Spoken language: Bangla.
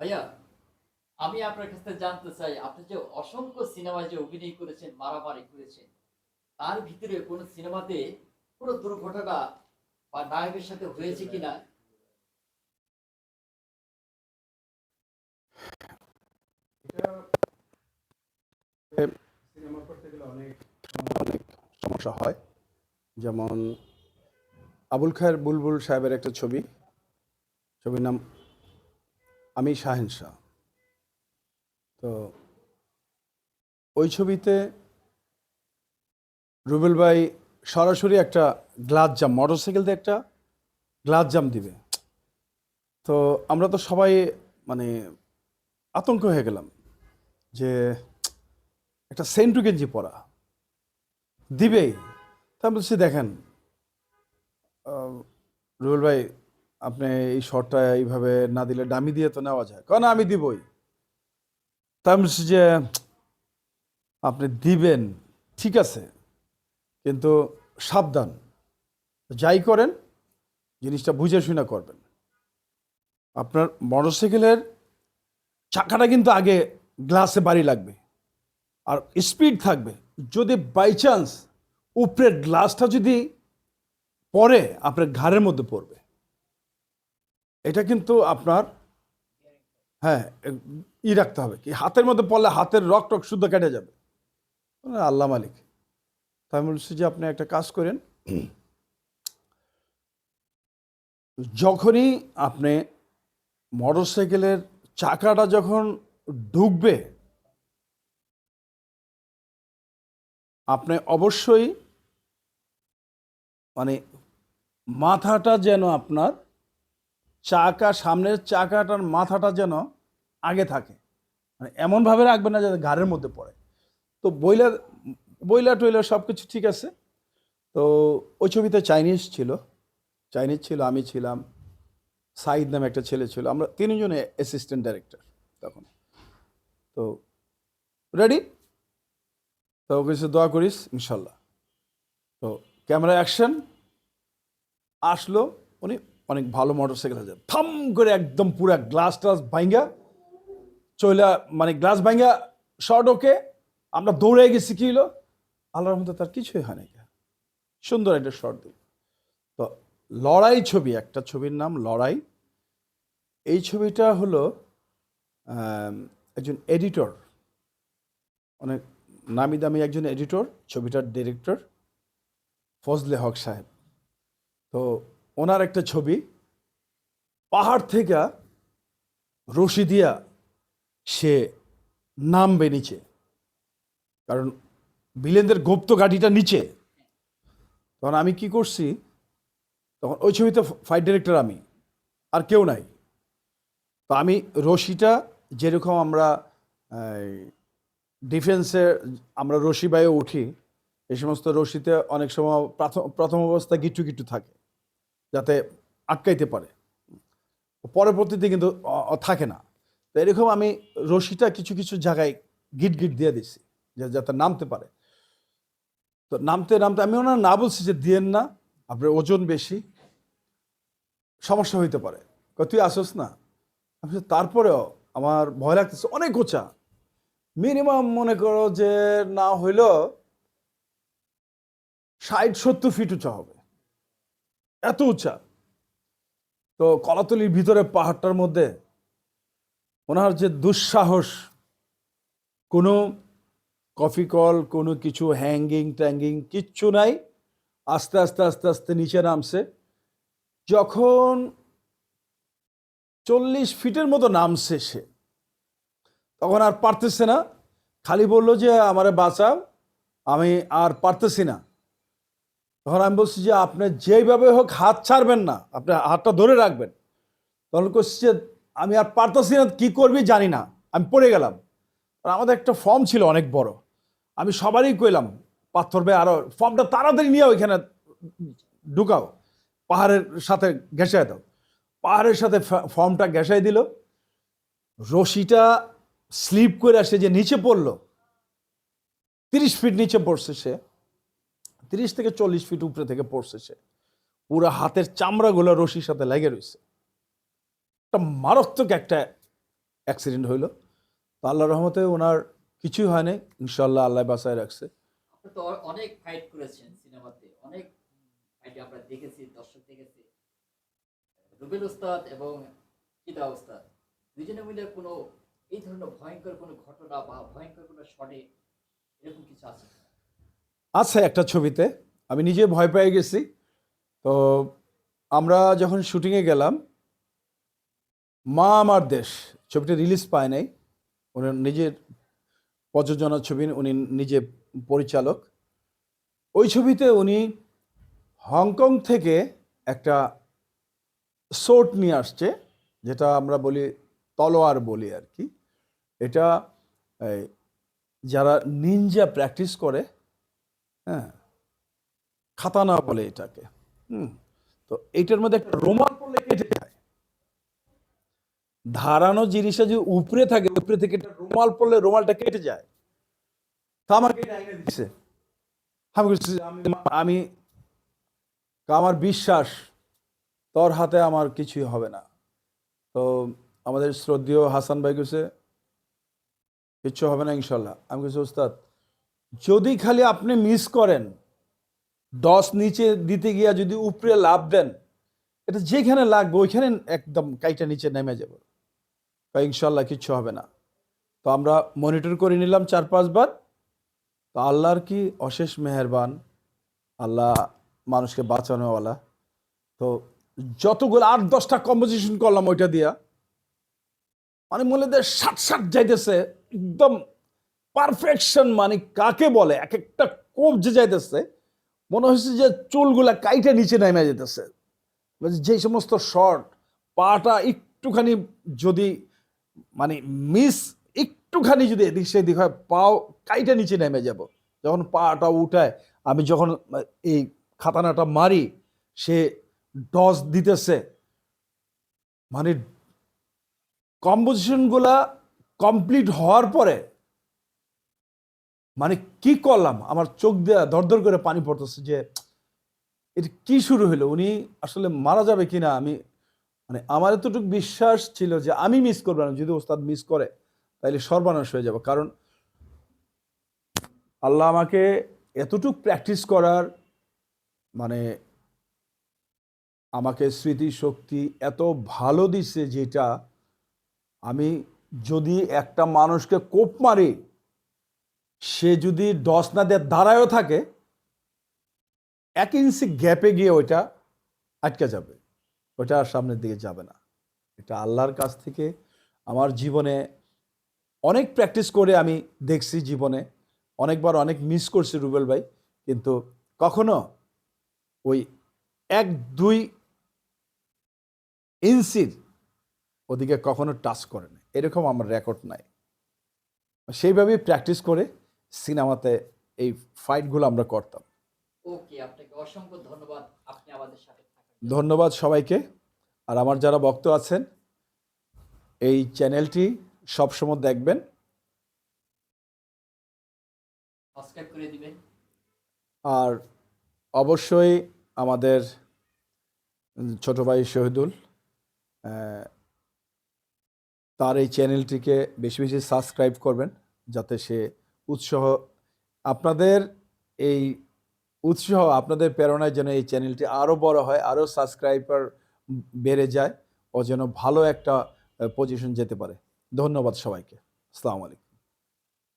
ভাইয়া আমি আপনার কাছে জানতে চাই আপনি যে অসংখ্য সিনেমায় যে অভিনয় করেছেন মারামারি করেছেন তার ভিতরে কোন সিনেমাতে কোনো দুর্ঘটনা বা নায়কের সাথে হয়েছে কিনা? সিনেমা করতে গেলে অনেক অনেক সমস্যা হয়। যেমন আবুল খায়ের বুলবুল সাহেবের একটা ছবি ছবির নাম আমি শাহেন শাহ। তো ওই ছবিতে রুবেল ভাই সরাসরি একটা গ্লাস জাম মোটরসাইকেল দিয়ে একটা গ্লাস জাম দিবে। তো আমরা তো সবাই মানে আতঙ্ক হয়ে গেলাম যে একটা সেন্টু গেঞ্জি পরা। দিবেই। তা বলছি, দেখেন রুবেল ভাই আপনি এই শর্টটা এইভাবে না দিলে ডামি দিয়ে তো নেওয়া যায়। কারণ আমি দিবই। তা আমি যে আপনি দিবেন, ঠিক আছে, কিন্তু সাবধান। যাই করেন, জিনিসটা বুঝে শুনে করবেন। আপনার মোটরসাইকেলের চাকাটা কিন্তু আগে গ্লাসে বাড়ি লাগবে, আর স্পিড থাকবে। যদি বাই চান্স উপরের গ্লাসটা যদি পরে আপনার ঘাড়ের মধ্যে পড়বে। এটা কিন্তু আপনার হ্যাঁ ই রাখতে হবে কি, হাতের মধ্যে পড়লে হাতের রক টক শুদ্ধ কেটে যাবে। আল্লাহ মালিক। তাই বলছি যে আপনি একটা কাজ করেন। যখনই আপনি মোটরসাইকেলের চাকাটা যখন ঢুকবে, আপনি অবশ্যই মানে মাথাটা যেন আপনার চাকা, সামনের চাকাটার মাথাটা যেন আগে থাকে। মানে এমনভাবে রাখবে না যাতে ঘাড়ের মধ্যে পড়ে। তো বইলার বইলা টইলা সব কিছু ঠিক আছে। তো ওই ছবিতে চাইনিজ ছিল। চাইনিজ ছিল, আমি ছিলাম। সাইদ নামে একটা ছেলে ছিল। আমরা তিনজনে অ্যাসিস্ট্যান্ট ডাইরেক্টর তখন। তো রেডি তো কিছু দোয়া করিস, ইনশাল্লাহ। তো ক্যামেরা অ্যাকশন আসলো। উনি অনেক ভালো মোটর সাইকেল আছে। থাম করে একদম পুরা গ্লাস টাস ভাঙ্গা চইলা মানে গ্লাস ভাঙ্গা শর্ট ওকে, আমরা দৌড়ে গেছি, কি হলো আল্লাহর মধ্যে তার কিছুই হয় না সুন্দর একটা শর্ট দিল। তো লড়াই ছবি, একটা ছবির নাম লড়াই। এই ছবিটা হলো একজন এডিটর অনেক নামি দামি একজন এডিটর ছবিটার ডিরেক্টর ফজলে হক সাহেব। তো ওনার একটা ছবি, পাহাড় থেকে রশি দিয়া সে নামবে নিচে। কারণ বিলেনদের গুপ্ত গাড়িটা নিচে। তখন আমি কি করছি, তখন ওই ছবিতে ফাইট ডিরেক্টর আমি, আর কেউ নাই। তো আমি রশিটা যেরকম আমরা ডিফেন্সে আমরা রশি বাইয়ে উঠি এই সমস্ত রশিতে অনেক সময় প্রথম অবস্থায় গিট্টু গিট্টু থাকে। যাতে আটকাইতে পারে। পরবর্তীতে কিন্তু থাকে না। তো এরকম আমি রশিটা কিছু কিছু জায়গায় গিট গিট দিয়ে দিছি যাতে নামতে পারে। তো নামতে নামতে আমি ওনার না বলছি যে দিয়েন না, আপনার ওজন বেশি, সমস্যা হইতে পারে। তুই আসোস না? আমি তারপরেও আমার ভয় লাগতেছে অনেক উঁচা মিনিমাম মনে করো যে না হইলেও ষাট, সত্তর ফিট উঁচা হবে। এত উঁচা। তো কলাতলির ভিতরে পাহাড়টার মধ্যে ওনার যে দুঃসাহস, কোনো কফি কল, কোনো কিছু হ্যাঙ্গিং ট্যাঙ্গিং কিচ্ছু নাই, আস্তে আস্তে আস্তে আস্তে নিচে নামছে। যখন চল্লিশ ফিটের মতো নামছে সে, তখন আর পারতেছে না। খালি বলল যে, আমারে বাঁচাও, আমি আর পারতেছি না। তখন আমি বলছি যে আপনি যেইভাবে হোক হাত ছাড়বেন না, আপনি হাতটা ধরে রাখবেন। তখন করছি যে আমি আর পারতেছি না, কী করবি জানি না, আমি পড়ে গেলাম। আর আমাদের একটা ফর্ম ছিল অনেক বড়। আমি সবারই কইলাম, পাথর বে আরও ফর্মটা তাড়াতাড়ি নিয়ে ওইখানে ঢুকাও, পাহাড়ের সাথে ঘেঁষায় দাও। পাহাড়ের সাথে ফর্মটা ঘেঁষাই দিল। রশিটা স্লিপ করে আসে যে নিচে পড়ল, তিরিশ ফিট নিচে পড়ছে সে। তিরিশ থেকে চল্লিশ ফিট উপরে থেকে পড়ছে সে। পুরো হাতের চামড়াগুলো রশির সাথে লেগে রয়েছে একটা মারাত্মক একটা অ্যাক্সিডেন্ট হইল। তো আল্লাহ রহমতে ওনার কিছুই হয়নি। ইনশাল্লাহ আল্লাহ বাসায় রাখছে। অনেক ফাইট করেছেন সিনেমাতে। অনেক ফাইটে আমরা দেখেছি, দর্শক দেখেছি। রুবেল উস্তাদ এবং উস্তাদ দুজনে মিলে কোনো এই ধরনের ভয়ঙ্কর কোনো ঘটনা বা ভয়ঙ্কর কোনো শটে এরকম কিছু আছে? আছে একটা ছবিতে, আমি নিজে ভয় পেয়ে গেছি। তো আমরা যখন শুটিংয়ে গেলাম, মা আমার দেশ, ছবিটা রিলিজ পায় নাই। উনি নিজের প্রযোজনা ছবি, উনি নিজে পরিচালক। ওই ছবিতে উনি হংকং থেকে একটা সোট নিয়ে আসছে, যেটা আমরা বলি তলোয়ার বলি আর কি। এটা যারা নিনজা প্র্যাকটিস করে হ্যাঁ খাতানা বলে এটাকে, হুম, তো এইটার মধ্যে একটা রোমাল পড়লে কেটে যায় ধারানো জিনিসটা যদি উপরে থাকে, উপরে থেকে একটা রুমাল পড়লে রুমালটা কেটে যায়। তা আমাকে দিছে। আমি আমি- আমি, আমার বিশ্বাস, তোর হাতে আমার কিছুই হবে না। তো আমাদের শ্রদ্ধেয় হাসান ভাই গেছে কিচ্ছু হবে না ইনশাল্লাহ। আমি কিছু ওস্তাদ যদি খালি আপনি মিস করেন, দশ নিচে দিতে গিয়া যদি উপরে লাভ দেন, এটা যেখানে লাগবে ওইখানে একদম কাইটা নিচে নেমে যাব। ইনশাল্লাহ কিচ্ছু হবে না। তো আমরা মনিটর করে নিলাম চার পাঁচবার। তো আল্লাহর কি অশেষ মেহেরবান, আল্লাহ মানুষকে বাঁচানোওয়ালা। তো যতগুলো আট দশটা কম্পোজিশন করলাম ওইটা দিয়া মানে মনে ষাট ষাট যাইতেছে, একদম পারফেকশন মানে কাকে বলে? এক একটা কোপ যে যাইতেছে, মনে হচ্ছে যে চুলগুলা কাইটা নিচে নেমে যেতেছে যে সমস্ত শর্ট পাটা একটুখানি যদি মানে মিস একটুখানি যদি এদিক সেদিক হয়, পাও কাইটা নিচে নেমে যাব। যখন পাটা উঠায়, আমি যখন এই খাতানাটা মারি, সে ডস দিতেছে। মানে কম্পোজিশনগুলা কমপ্লিট হওয়ার পরে মানে কি করলাম? আমার চোখ দিয়ে দরদর করে পানি পড়তেছে যে এটা কি শুরু হলো উনি আসলে মারা যাবে কিনা? আমি মানে আমার এতটুকু বিশ্বাস ছিল যে আমি মিস করব না। যদি ওস্তাদ মিস করে তাহলে সর্বনাশ হয়ে যাবে। কারণ আল্লাহ আমাকে এতটুক প্র্যাকটিস করার মানে আমাকে স্মৃতি শক্তি এত ভালো দিচ্ছে যেটা আমি যদি একটা মানুষকে কোপ মারি সে যদি দশ না দিয়ে দাঁড়ায়ও থাকে, এক ইঞ্চি গ্যাপে গিয়ে ওইটা আটকে যাবে। ওইটা আর সামনের দিকে যাবে না। এটা আল্লাহর কাছ থেকে আমার জীবনে অনেক প্র্যাকটিস করে আমি দেখছি জীবনে। অনেকবার অনেক মিস করছি রুবেল ভাই, কিন্তু কখনো ওই এক দুই ইঞ্চির ওদিকে কখনো টাচ করে না এরকম আমার রেকর্ড নাই। সেইভাবেই প্র্যাকটিস করে সিনেমাতে এই ফাইটগুলো আমরা করতাম। ওকে আপনাকে অসংখ্য ধন্যবাদ। আপনি আমাদের সাথে ধন্যবাদ সবাইকে। আর আমার যারা ভক্ত আছেন এই চ্যানেলটি সবসময় দেখবেন। সাবস্ক্রাইব করে দিবেন। আর অবশ্যই আমাদের ছোট ভাই শহীদুল তার এই চ্যানেলটিকে বেশি বেশি সাবস্ক্রাইব করবেন যাতে সে উৎসাহ, আপনাদের এই উৎসাহ আপনাদের প্রেরণায় যেন এই চ্যানেলটি আরও বড় হয় আরও সাবস্ক্রাইবার বেড়ে যায়, ও যেন ভালো একটা পজিশন যেতে পারে। ধন্যবাদ সবাইকে। আসসালামু আলাইকুম।